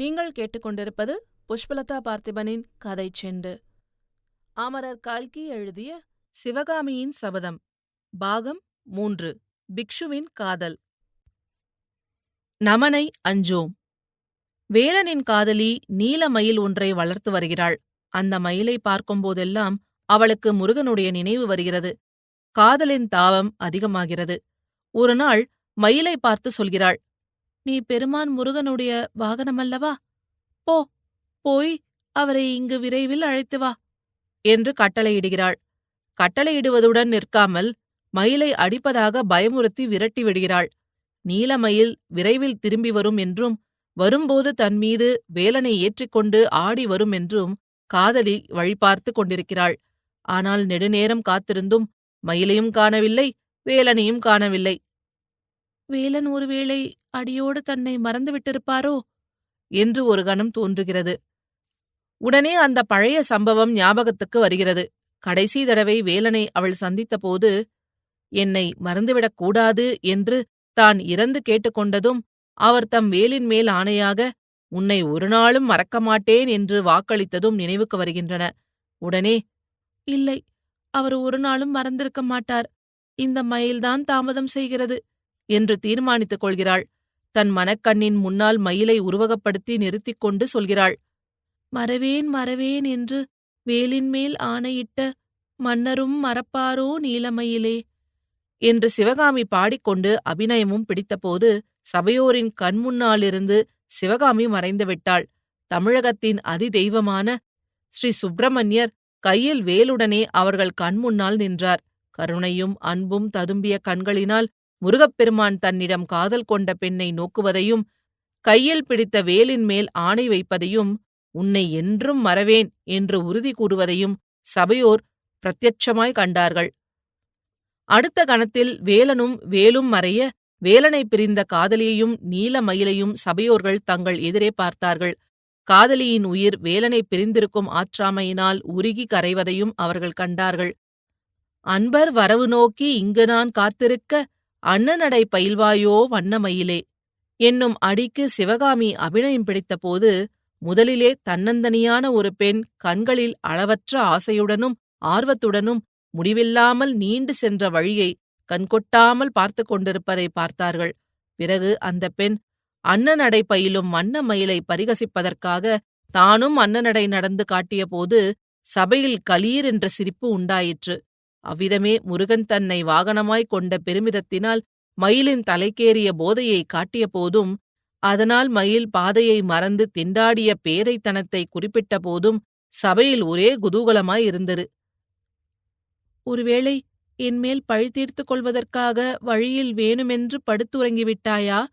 நீங்கள் கேட்டுக்கொண்டிருப்பது புஷ்பலதா பார்த்திபனின் கதை செண்டு. அமரர் கல்கி எழுதிய சிவகாமியின் சபதம் பாகம் மூன்று பிக்ஷுவின் காதல். நமனை அஞ்சோம். வேலனின் காதலி நீல மயில் ஒன்றை வளர்த்து வருகிறாள். அந்த மயிலை பார்க்கும்போதெல்லாம் அவளுக்கு முருகனுடைய நினைவு வருகிறது. காதலின் தாவம் அதிகமாகிறது. ஒரு நாள் மயிலை பார்த்து சொல்கிறாள் நீ பெருமான் முருகனுடைய வாகனமல்லவா போ போய் அவரை இங்கு விரைவில் அழைத்து வா என்று கட்டளையிடுகிறாள். கட்டளையிடுவதுடன் நிற்காமல் மயிலை அடிப்பதாக பயமுறுத்தி விரட்டி விடுகிறாள். நீலமயில் விரைவில் திரும்பி வரும் என்றும் வரும்போது தன் மீது வேலனை ஏற்றிக்கொண்டு ஆடி வரும் என்றும் காதலி வழிபார்த்து கொண்டிருக்கிறாள். ஆனால் நெடுநேரம் காத்திருந்தும் மயிலையும் காணவில்லை வேலனையும் காணவில்லை. வேலன் ஒருவேளை அடியோடு தன்னை மறந்துவிட்டிருப்பாரோ என்று ஒரு கணம் தோன்றுகிறது. உடனே அந்த பழைய சம்பவம் ஞாபகத்துக்கு வருகிறது. கடைசி தடவை வேலனை அவள் சந்தித்தபோது என்னை மறந்துவிடக் கூடாது என்று தான் இறந்து கேட்டுக்கொண்டதும் அவர் தம் வேலின் மேல் ஆணையாக உன்னை ஒரு நாளும் மறக்க மாட்டேன் என்று வாக்களித்ததும் நினைவுக்கு வருகின்றன. உடனே இல்லை அவர் ஒரு நாளும் மறந்திருக்க மாட்டார். இந்த மயில்தான் தாமதம் செய்கிறது. என்று தீர்மானித்துக் கொள்கிறாள். தன் மனக்கண்ணின் முன்னால் மயிலை உருவகப்படுத்தி நிறுத்திக் கொண்டு சொல்கிறாள் மறவேன் மறவேன் என்று வேலின் மேல் ஆணையிட்ட மன்னரும் மறப்பாரோ நீலமயிலே? என்று சிவகாமி பாடிக்கொண்டு அபிநயமும் பிடித்தபோது சபையோரின் கண்முன்னாலிருந்து சிவகாமி மறைந்துவிட்டாள் தமிழகத்தின் அதிதெய்வமான ஸ்ரீ சுப்பிரமணியர் கையில் வேலுடனே அவர்கள் கண்முன்னால் நின்றார். கருணையும் அன்பும் ததும்பிய கண்களினால் முருகப்பெருமான் தன்னிடம் காதல் கொண்ட பெண்ணை நோக்குவதையும் கையில் பிடித்த வேலின் மேல் ஆணை வைப்பதையும் உன்னை என்றும் மறவேன் என்று உறுதி கூறுவதையும் சபையோர் பிரத்யட்சமாய் கண்டார்கள். அடுத்த கணத்தில் வேலனும் வேலும் மறைய வேலனை பிரிந்த காதலியையும் நீல மயிலையும் சபையோர்கள் தங்கள் எதிரே பார்த்தார்கள். காதலியின் உயிர் வேலனை பிரிந்திருக்கும் ஆற்றாமையினால் உருகி கரைவதையும் அவர்கள் கண்டார்கள். அன்பர் வரவு நோக்கி இங்கு நான் காத்திருக்க அன்னநடை பயில்வாயோ வண்ணமயிலே. என்னும் அடிக்கு சிவகாமி அபிநயம் பிடித்தபோது முதலிலே தன்னந்தனியான ஒரு பெண் கண்களில் அளவற்ற ஆசையுடனும் ஆர்வத்துடனும் முடிவில்லாமல் நீண்டு சென்ற வழியை கண்கொட்டாமல் பார்த்து கொண்டிருப்பதை பார்த்தார்கள். பிறகு அந்த பெண் அன்னநடை பயிலும் வண்ண மயிலை பரிகசிப்பதற்காக தானும் அன்னநடை நடந்து காட்டியபோது சபையில் கலீர் என்ற சிரிப்பு உண்டாயிற்று. அவ்விதமே முருகன் தன்னை வாகனமாய்க் கொண்ட பெருமிதத்தினால் மயிலின் தலைக்கேறிய போதையை காட்டிய போதும் அதனால் மயில் பாதையை மறந்து திண்டாடிய பேதைத்தனத்தை குறிப்பிட்ட போதும் சபையில் ஒரே குதூகலமாயிருந்தது ஒருவேளை என்மேல் பழி தீர்த்துக் கொள்வதற்காக வழியில் வேணுமென்று படுத்துறங்கிவிட்டாயா?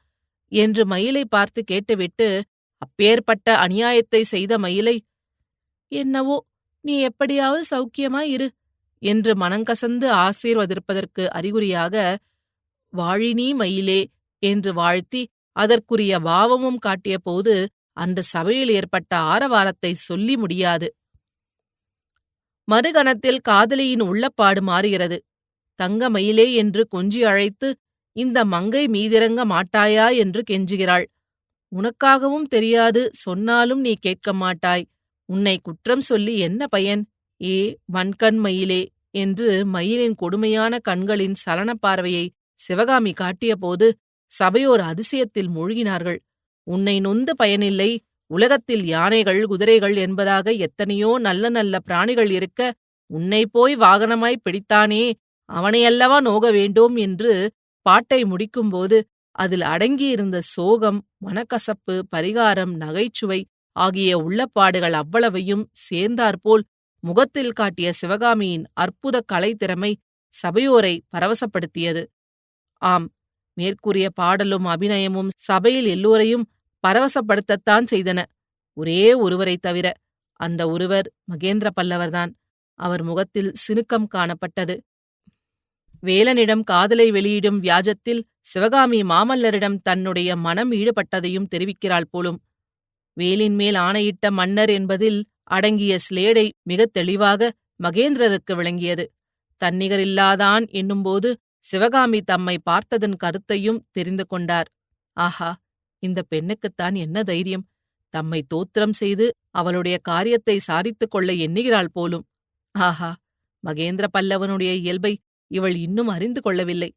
என்று மயிலை பார்த்து கேட்டுவிட்டு அப்பேற்பட்ட அநியாயத்தை செய்த மயிலை என்னவோ நீ எப்படியாவது சௌக்கியமாயிரு என்று மனங்கசந்து ஆசீர்வதிப்பதற்கு அறிகுறியாக வாழினீ மயிலே என்று வாழ்த்தி அதற்குரிய பாவமும் காட்டியபோது அன்று சபையில் ஏற்பட்ட ஆரவாரத்தை சொல்லி முடியாது. மறுகணத்தில் காதலியின் உள்ளப்பாடு மாறுகிறது. தங்க மயிலே என்று கொஞ்சி அழைத்து இந்த மங்கை மீதிறங்க மாட்டாயா என்று கெஞ்சுகிறாள். உனக்காகவும் தெரியாது சொன்னாலும் நீ கேட்க மாட்டாய். உன்னை குற்றம் சொல்லி என்ன பயன்? ஏ வன்கண் மயிலே. என்று மயிலின் கொடுமையான கண்களின் சலன பார்வையை சிவகாமி காட்டியபோது சபையோர் அதிசயத்தில் மூழ்கினார்கள். உன்னை நொந்து பயனில்லை. உலகத்தில் யானைகள் குதிரைகள் என்பதாக எத்தனையோ நல்ல நல்ல பிராணிகள் இருக்க உன்னை போய் வாகனமாய் பிடித்தானே. அவனையல்லவா நோக வேண்டும்? என்று பாட்டை முடிக்கும்போது அதில் அடங்கியிருந்த சோகம் மனக்கசப்பு பரிகாரம் நகைச்சுவை ஆகிய உள்ளப்பாடுகள் அவ்வளவையும் சேர்ந்தாற்போல் முகத்தில் காட்டிய சிவகாமியின் அற்புத கலைத்திறமை சபையோரை பரவசப்படுத்தியது. ஆம் மேற்கூறிய பாடலும் அபிநயமும் சபையில் எல்லோரையும் பரவசப்படுத்தத்தான் செய்தன. ஒரே ஒருவரைத் தவிர அந்த ஒருவர் மகேந்திர பல்லவர்தான். அவர் முகத்தில் சினுக்கம் காணப்பட்டது. வேலனிடம் காதலை வெளியிடும் வியாஜத்தில் சிவகாமி மாமல்லரிடம் தன்னுடைய மனம் ஈடுபட்டதையும் தெரிவிக்கிறாள் போலும். வேலின் மேல் ஆணையிட்ட மன்னர் என்பதில் அடங்கிய ஸ்லேடை மிகத் தெளிவாக மகேந்திரருக்கு விளங்கியது. தன்னிகரில்லாதான் என்னும்போது சிவகாமி தம்மை பார்த்ததன் கருத்தையும் தெரிந்து கொண்டார். ஆஹா இந்த பெண்ணுக்குத்தான் என்ன தைரியம்? தம்மை தோத்திரம் செய்து அவளுடைய காரியத்தை சாதித்துக் கொள்ள எண்ணுகிறாள் போலும். ஆஹா மகேந்திர பல்லவனுடைய இயல்பை இவள் இன்னும் அறிந்து கொள்ளவில்லை.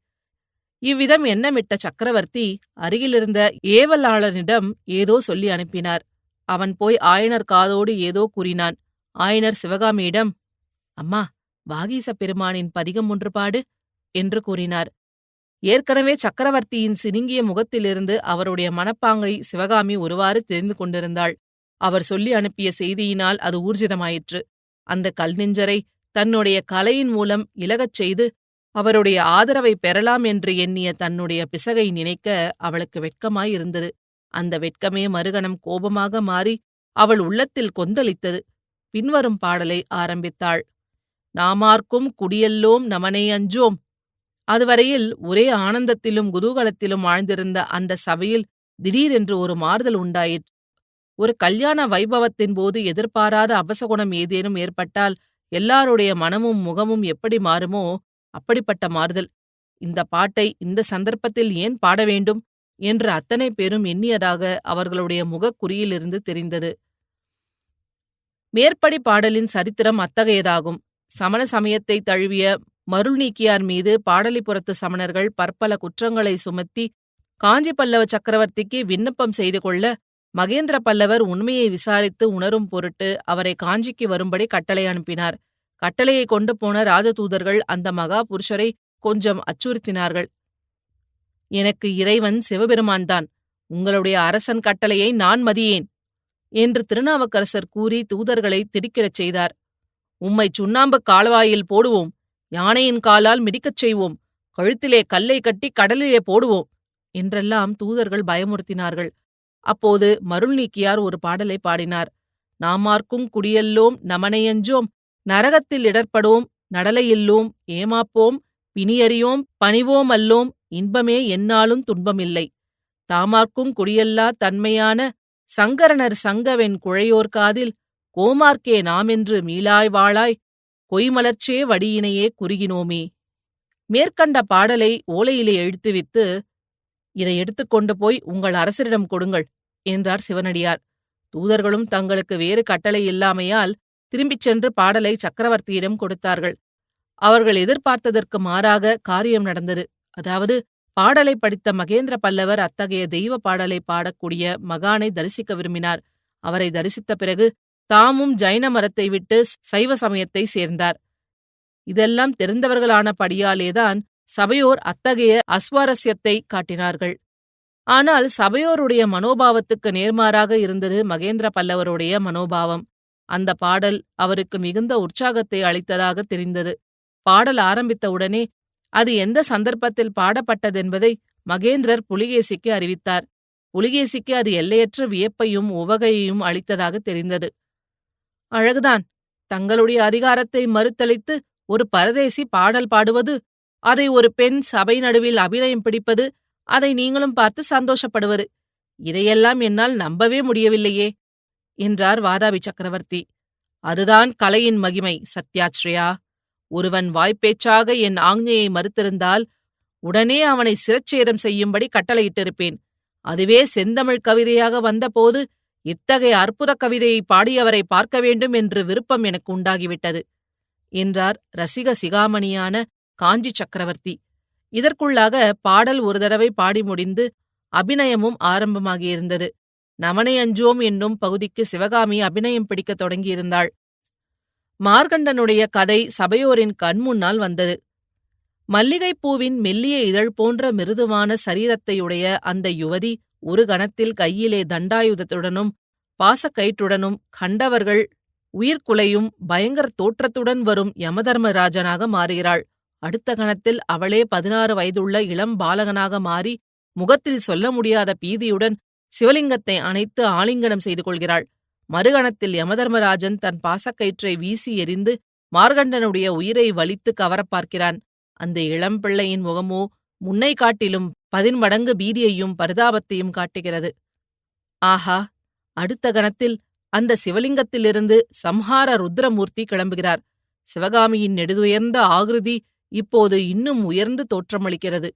இவ்விதம் எண்ணமிட்ட சக்கரவர்த்தி அருகிலிருந்த ஏவலாளனிடம் ஏதோ சொல்லி அனுப்பினார். அவன் போய் ஆயனர் காதோடு ஏதோ கூறினான். ஆயனர் சிவகாமியிடம் அம்மா வாகீச பெருமானின் பதிகம் ஒன்று பாடு என்று கூறினார். ஏற்கனவே சக்கரவர்த்தியின் சினுங்கிய முகத்திலிருந்து அவருடைய மனப்பாங்கை சிவகாமி ஒருவாறு தெரிந்து கொண்டிருந்தாள். அவர் சொல்லி அனுப்பிய செய்தியினால் அது ஊர்ஜிதமாயிற்று. அந்த கல்நெஞ்சரை தன்னுடைய கலையின் மூலம் இலகச் செய்து அவருடைய ஆதரவை பெறலாம் என்று எண்ணிய தன்னுடைய பிசகை நினைக்க அவளுக்கு வெட்கமாயிருந்தது. அந்த வெட்கமே மறுகணம் கோபமாக மாறி அவள் உள்ளத்தில் கொந்தளித்தது. பின்வரும் பாடலை ஆரம்பித்தாள். நாமார்க்கும் குடியல்லோம் நமனை அஞ்சோம். அதுவரையில் ஒரே ஆனந்தத்திலும் குதூகலத்திலும் ஆழ்ந்திருந்த அந்த சபையில் திடீரென்று ஒரு மாறுதல் உண்டாயிற்று. ஒரு கல்யாண வைபவத்தின் போது எதிர்பாராத அபசகுணம் ஏதேனும் ஏற்பட்டால் எல்லாருடைய மனமும் முகமும் எப்படி மாறுமோ அப்படிப்பட்ட மாறுதல். இந்த பாட்டை இந்த சந்தர்ப்பத்தில் ஏன் பாட வேண்டும்? என்று அத்தனை பேரும் எண்ணியதாக அவர்களுடைய முகக்குறியிலிருந்து தெரிந்தது. மேற்படி பாடலின் சரித்திரம் அத்தகையதாகும். சமண சமயத்தை தழுவிய மருள் நீக்கியார் மீது பாடலிபுரத்து சமணர்கள் பற்பல குற்றங்களை சுமத்தி காஞ்சி பல்லவ சக்கரவர்த்திக்கு விண்ணப்பம் செய்து கொள்ள மகேந்திர பல்லவர் உண்மையை விசாரித்து உணரும் பொருட்டு அவரை காஞ்சிக்கு வரும்படி கட்டளை அனுப்பினார். கட்டளையை கொண்டு போன ராஜதூதர்கள் அந்த மகா புருஷரை கொஞ்சம் அச்சுறுத்தினார்கள். எனக்கு இறைவன் சிவபெருமான்தான். உங்களுடைய அரசன் கட்டளையை நான் மதியேன். என்று திருநாவுக்கரசர் கூறி தூதர்களை திடுக்கிடச் செய்தார். உம்மை சுண்ணாம்பு கால்வாயில் போடுவோம். யானையின் காலால் மிடிக்கச் செய்வோம். கழுத்திலே கல்லை கட்டி கடலிலே போடுவோம். என்றெல்லாம் தூதர்கள் பயமுறுத்தினார்கள். அப்போது மருள் நீக்கியார் ஒரு பாடலை பாடினார். நாமார்க்கும் குடியல்லோம் நமனையஞ்சோம். நரகத்தில் இடர்படோம். நடலையில்லோம். ஏமாப்போம். பிணியறியோம் பணிவோம் அல்லோம் இன்பமே என்னாலும் துன்பமில்லை. தாமார்க்கும் குடியல்லா தன்மையான சங்கரனர் சங்கவென் குழையோர் காதில் கோமார்க்கே நாமென்று மீளாய் வாழாய் கொய்மலர்ச்சே வடியினையே குறுகினோமே. மேற்கண்ட பாடலை ஓலையிலே எழுத்துவித்து இதை எடுத்துக்கொண்டு போய் உங்கள் அரசரிடம் கொடுங்கள் என்றார் சிவனடியார். தூதர்களும் தங்களுக்கு வேறு கட்டளை இல்லாமையால் திரும்பிச் சென்று பாடலை சக்கரவர்த்தியிடம் கொடுத்தார்கள். அவர்கள் எதிர்பார்த்ததற்கு மாறாக காரியம் நடந்தது. அதாவது பாடலை படித்த மகேந்திர பல்லவர் அத்தகைய தெய்வ பாடலை பாடக்கூடிய மகானை தரிசிக்க விரும்பினார். அவரை தரிசித்த பிறகு தாமும் ஜைன மரத்தை விட்டு சைவ சமயத்தை சேர்ந்தார். இதெல்லாம் தெரிந்தவர்களான படியாலேதான் சபையோர் அத்தகைய அஸ்வாரஸ்யத்தை காட்டினார்கள். ஆனால் சபையோருடைய மனோபாவத்துக்கு நேர்மாறாக இருந்தது மகேந்திர பல்லவருடைய மனோபாவம். அந்த பாடல் அவருக்கு மிகுந்த உற்சாகத்தை அளித்ததாக தெரிந்தது. பாடல் ஆரம்பித்தவுடனே அது எந்த சந்தர்ப்பத்தில் பாடப்பட்டதென்பதை மகேந்திரர் புலிகேசிக்கு அறிவித்தார். புலிகேசிக்கு அது எல்லையற்ற வியப்பையும் உவகையையும் அளித்ததாக தெரிந்தது. அழகுதான். தங்களுடைய அதிகாரத்தை மறுத்தளித்து ஒரு பரதேசி பாடல் பாடுவது அதை ஒரு பெண் சபை நடுவில் அபிநயம் பிடிப்பது அதை நீங்களும் பார்த்து சந்தோஷப்படுவது இதையெல்லாம் என்னால் நம்பவே முடியவில்லையே என்றார் வாதாபி சக்கரவர்த்தி. அதுதான் கலையின் மகிமை சத்யாச்ரயா ஒருவன் வாய்ப்பேச்சாக என் ஆஞ்ஞையை மறுத்திருந்தால் உடனே அவனை சிரச்சேதம் செய்யும்படி கட்டளையிட்டிருப்பேன். அதுவே செந்தமிழ் கவிதையாக வந்தபோது இத்தகைய அற்புத கவிதையை பாடியவரை பார்க்க வேண்டும் என்று விருப்பம் எனக்கு உண்டாகிவிட்டது என்றார் ரசிக சிகாமணியான காஞ்சி சக்கரவர்த்தி. இதற்குள்ளாக பாடல் ஒரு தடவை பாடி முடிந்து அபிநயமும் ஆரம்பமாகியிருந்தது. நமனை அஞ்சோம் என்னும் பகுதிக்கு சிவகாமி அபிநயம் பிடிக்கத் தொடங்கியிருந்தாள். மார்கண்டனுடைய கதை சபையோரின் கண்முன்னால் வந்தது. மல்லிகைப்பூவின் மெல்லிய இதழ் போன்ற மிருதுவான சரீரத்தையுடைய அந்த யுவதி ஒரு கணத்தில் கையிலே தண்டாயுதத்துடனும் பாசக்கயிற்றுடனும் கண்டவர்கள் உயிர்க்குலையும் பயங்கர தோற்றத்துடன் வரும் யமதர்மராஜனாக மாறுகிறாள். அடுத்த கணத்தில் அவளே பதினாறு வயதுள்ள இளம் பாலகனாக மாறி முகத்தில் சொல்ல முடியாத பீதியுடன் சிவலிங்கத்தை அணைத்து ஆலிங்கனம் செய்து கொள்கிறாள். மறுகணத்தில் யமதர்மராஜன் தன் பாசக்கயிற்றை வீசி எறிந்து மார்கண்டனுடைய உயிரை வலித்து கவரப் பார்க்கிறான். அந்த இளம்பிள்ளையின் முகமோ முன்னை காட்டிலும் பதின்மடங்கு பீதியையும் பரிதாபத்தையும் காட்டுகிறது. ஆஹா! அடுத்த கணத்தில் அந்த சிவலிங்கத்திலிருந்து சம்ஹார ருத்ரமூர்த்தி கிளம்புகிறார். சிவகாமியின் நெடுதுயர்ந்த ஆகிருதி இப்போது இன்னும் உயர்ந்து தோற்றமளிக்கிறது.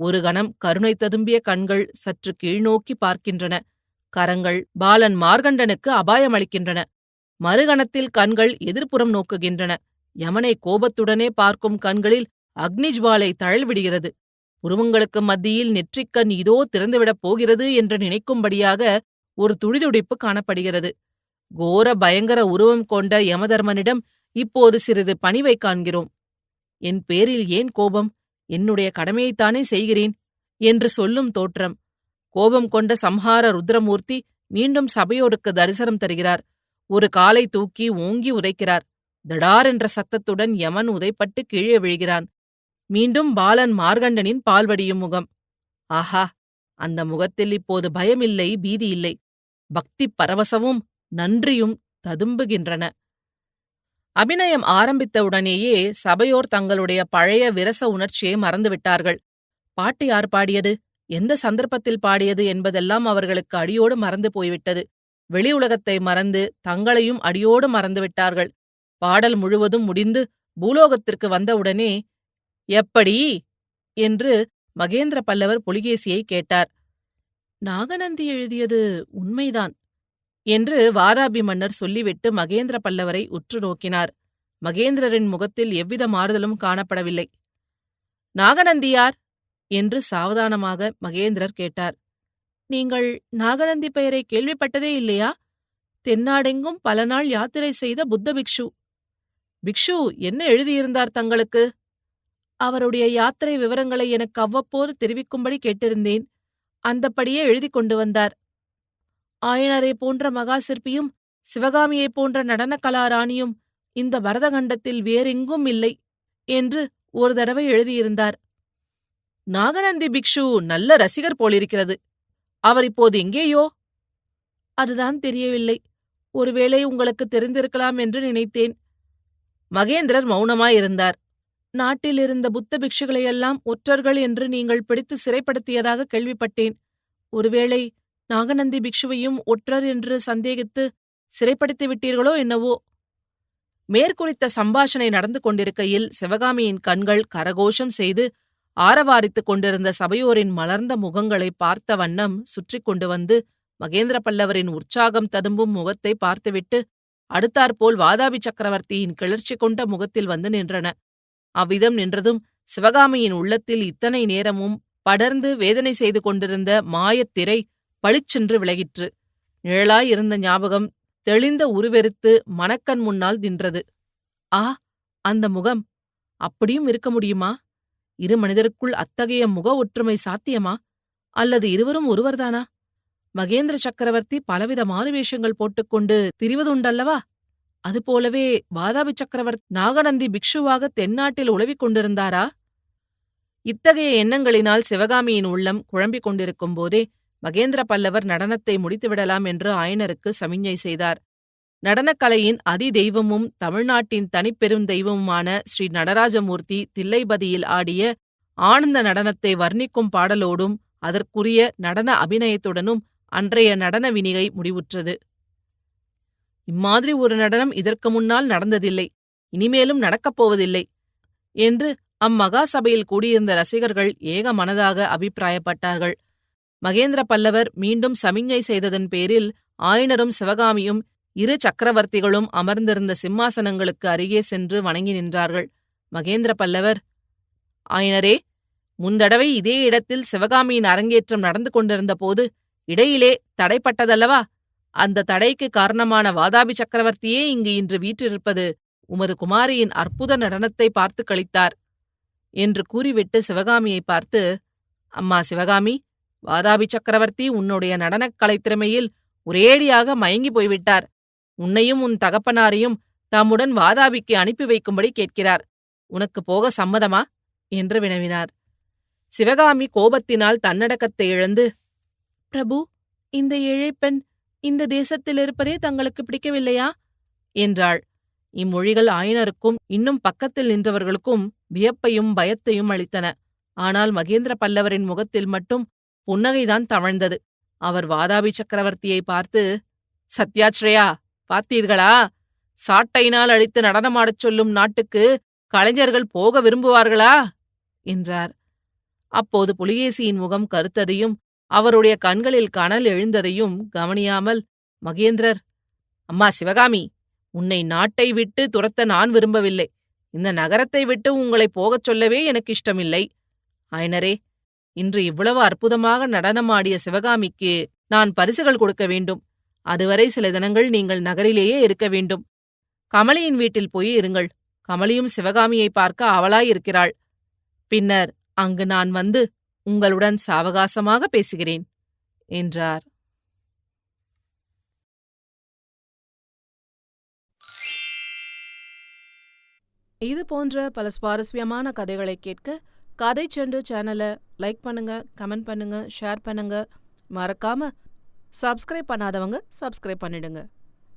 ஒரு கணம் கருணை ததும்பிய கண்கள் சற்று கீழ்நோக்கி பார்க்கின்றன. கரங்கள் பாலன் மார்கண்டனுக்கு அபாயமளிக்கின்றன மறுகணத்தில் கண்கள் எதிர்ப்புறம் நோக்குகின்றன. யமனை கோபத்துடனே பார்க்கும் கண்களில் அக்னிஜ்வாலை தழல்விடுகிறது. உருவங்களுக்கு மத்தியில் நெற்றிக்கண் இதோ திறந்துவிடப் போகிறது என்று நினைக்கும்படியாக ஒரு துடிதுடிப்பு காணப்படுகிறது. கோர பயங்கர உருவம் கொண்ட யமதர்மனிடம் இப்போது சிறிது பணிவை காண்கிறோம். என் பேரில் ஏன் கோபம்? என்னுடைய கடமையைத்தானே செய்கிறேன்? என்று சொல்லும் தோற்றம். கோபம் கொண்ட சம்ஹார ருத்ரமூர்த்தி மீண்டும் சபையோருக்கு தரிசனம் தருகிறார். ஒரு காலை தூக்கி ஓங்கி உதைக்கிறார். தடார் என்ற சத்தத்துடன் யமன் உதைப்பட்டு கீழே விழுகிறான். மீண்டும் பாலன் மார்கண்டனின் பால்வடியும் முகம். ஆஹா! அந்த முகத்தில் இப்போது பயமில்லை பீதி இல்லை. பக்தி பரவசமும் நன்றியும் ததும்புகின்றன. அபிநயம் ஆரம்பித்தவுடனேயே சபையோர் தங்களுடைய பழைய விரச உணர்ச்சியை மறந்துவிட்டார்கள். பாட்டு யார் பாடியது? எந்த சந்தர்ப்பத்தில் பாடியது என்பதெல்லாம் அவர்களுக்கு அடியோடு மறந்து போய்விட்டது. வெளி உலகத்தை மறந்து தங்களையும் அடியோடு மறந்துவிட்டார்கள் பாடல் முழுவதும் முடிந்து பூலோகத்திற்கு வந்தவுடனே எப்படி என்று மகேந்திர பல்லவர் புலிகேசியை கேட்டார். நாகநந்தி எழுதியது உண்மைதான் என்று வாதாபி மன்னர் சொல்லிவிட்டு மகேந்திர பல்லவரை உற்று நோக்கினார். மகேந்திரரின் முகத்தில் எவ்வித மாறுதலும் காணப்படவில்லை. நாகநந்தியார் என்று சாவதானமாக மகேந்திரர் கேட்டார். நீங்கள் நாகநந்தி பெயரை கேள்விப்பட்டதே இல்லையா? தென்னாடெங்கும் பல நாள் யாத்திரை செய்த புத்த பிக்ஷு. பிக்ஷு என்ன எழுதியிருந்தார் தங்களுக்கு? அவருடைய யாத்திரை விவரங்களை எனக்கு அவ்வப்போது தெரிவிக்கும்படி கேட்டிருந்தேன். அந்தப்படியே எழுதி கொண்டு வந்தார். ஆயனரை போன்ற மகா சிற்பியும் சிவகாமியைப் போன்ற நடன கலாராணியும் இந்த பரதகண்டத்தில் வேறெங்கும் இல்லை என்று ஒரு தடவை எழுதியிருந்தார். நாகநந்தி பிக்ஷு நல்ல ரசிகர் போலிருக்கிறது. அவர் இப்போது எங்கேயோ? அதுதான் தெரியவில்லை. ஒருவேளை உங்களுக்கு தெரிந்திருக்கலாம் என்று நினைத்தேன். மகேந்திரர் மௌனமாயிருந்தார். நாட்டில் இருந்த புத்த பிக்ஷுகளையெல்லாம் ஒற்றர்கள் என்று நீங்கள் பிடித்து சிறைப்படுத்தியதாக கேள்விப்பட்டேன். ஒருவேளை நாகநந்தி பிக்ஷுவையும் ஒற்றர் என்று சந்தேகித்து சிறைப்படுத்தி விட்டீர்களோ என்னவோ? மேற்குறித்த சம்பாஷணை நடந்து கொண்டிருக்கையில் சிவகாமியின் கண்கள் கரகோஷம் செய்து ஆரவாரித்துக் கொண்டிருந்த சபையோரின் மலர்ந்த முகங்களை பார்த்த வண்ணம் சுற்றி கொண்டு வந்து மகேந்திர பல்லவரின் உற்சாகம் ததும்பும் முகத்தை பார்த்துவிட்டு அடுத்தாற்போல் வாதாபி சக்கரவர்த்தியின் கிளர்ச்சி கொண்ட முகத்தில் வந்து நின்றன. அவ்விதம் நின்றதும் சிவகாமியின் உள்ளத்தில் இத்தனை நேரமும் படர்ந்து வேதனை செய்து கொண்டிருந்த மாயத்திரை பளிச்சென்று விலகிற்று. நிழலாயிருந்த ஞாபகம் தெளிந்த உருவெறுத்து மணக்கண் முன்னால் நின்றது. ஆ அந்த முகம். அப்படியும் இருக்க முடியுமா? இரு மனிதருக்குள் அத்தகைய முக ஒற்றுமை சாத்தியமா? அல்லது இருவரும் ஒருவர்தானா? மகேந்திர சக்கரவர்த்தி பலவித மாறுவேஷங்கள் போட்டுக்கொண்டு திரிவதுண்டல்லவா? அதுபோலவே வாதாபி சக்கரவர்த்தி நாகநந்தி பிக்ஷுவாக தென்னாட்டில் உழவிக் கொண்டிருந்தாரா இத்தகைய எண்ணங்களினால் சிவகாமியின் உள்ளம் குழம்பிக் கொண்டிருக்கும் போதே மகேந்திர பல்லவர் நடனத்தை முடித்துவிடலாம் என்று ஆயனருக்கு சமிஞ்ஞை செய்தார். நடனக்கலையின் அதி தெய்வமும் தமிழ்நாட்டின் தனிப்பெரும் தெய்வமுமான ஸ்ரீ நடராஜமூர்த்தி தில்லைபதியில் ஆடிய ஆனந்த நடனத்தை வர்ணிக்கும் பாடலோடும் அதற்குரிய நடன அபிநயத்துடனும் அன்றைய நடன வினிகை முடிவுற்றது. இம்மாதிரி ஒரு நடனம் இதற்கு முன்னால் நடந்ததில்லை. இனிமேலும் நடக்கப் போவதில்லை என்று அம்மகா சபையில் கூடியிருந்த ரசிகர்கள் ஏக மனதாக அபிப்பிராயப்பட்டார்கள். மகேந்திர பல்லவர் மீண்டும் சமிஞ்ஞை செய்ததன் பேரில் ஆயனரும் சிவகாமியும் இரு சக்கரவர்த்திகளும் அமர்ந்திருந்த சிம்மாசனங்களுக்கு அருகே சென்று வணங்கி நின்றார்கள். மகேந்திர பல்லவர் ஆயனரே முந்தடவை இதே இடத்தில் சிவகாமியின் அரங்கேற்றம் நடந்து கொண்டிருந்த போது இடையிலே தடைப்பட்டதல்லவா? அந்த தடைக்கு காரணமான வாதாபி சக்கரவர்த்தியே இங்கு இன்று வீற்றிருப்பது உமது குமாரியின் அற்புத நடனத்தை பார்த்து கழித்தார் என்று கூறிவிட்டு சிவகாமியை பார்த்து அம்மா சிவகாமி வாதாபி சக்கரவர்த்தி உன்னுடைய நடனக் கலைத்திறமையில் ஒரேடியாக மயங்கி போய்விட்டார். உன்னையும் உன் தகப்பனாரையும் தம்முடன் வாதாபிக்கு அனுப்பி வைக்கும்படி கேட்கிறார். உனக்கு போக சம்மதமா? என்று வினவினார். சிவகாமி கோபத்தினால் தன்னடக்கத்தை இழந்து பிரபு இந்த ஏழைப்பெண் இந்த தேசத்தில் இருப்பதே தங்களுக்கு பிடிக்கவில்லையா? என்றாள். இம்மொழிகள் ஆயனருக்கும் இன்னும் பக்கத்தில் நின்றவர்களுக்கும் வியப்பையும் பயத்தையும் அளித்தன. ஆனால் மகேந்திர பல்லவரின் முகத்தில் மட்டும் புன்னகைதான் தவழ்ந்தது. அவர் வாதாபி சக்கரவர்த்தியை பார்த்து சத்யாச்ரயா பார்த்தீர்களா? சாட்டையினால் அழித்து நடனமாடச் சொல்லும் நாட்டுக்கு கலைஞர்கள் போக விரும்புவார்களா? என்றார். அப்போது புலிகேசியின் முகம் கருத்ததையும் அவருடைய கண்களில் கனல் எழுந்ததையும் கவனியாமல் மகேந்திரர் அம்மா சிவகாமி உன்னை நாட்டை விட்டு துரத்த நான் விரும்பவில்லை. இந்த நகரத்தை விட்டு உங்களை போகச் சொல்லவே எனக்கு இஷ்டமில்லை. ஆயனரே இன்று இவ்வளவு அற்புதமாக நடனமாடிய சிவகாமிக்கு நான் பரிசுகள் கொடுக்க வேண்டும். அதுவரை சில தினங்கள் நீங்கள் நகரிலேயே இருக்க வேண்டும். கமலியின் வீட்டில் போய் இருங்கள். கமலியும் சிவகாமியை பார்க்க அவளாயிருக்கிறாள். பின்னர் அங்கு நான் வந்து உங்களுடன் சாவகாசமாக பேசுகிறேன் என்றார். இது போன்ற பல சுவாரஸ்யமான கதைகளை கேட்க கதை செண்டு சேனலை லைக் பண்ணுங்க கமெண்ட் பண்ணுங்க ஷேர் பண்ணுங்க. மறக்காம சப்ஸ்கிரைப் பண்ணாதவங்க சப்ஸ்கிரைப் பண்ணிடுங்க.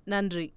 நன்றி.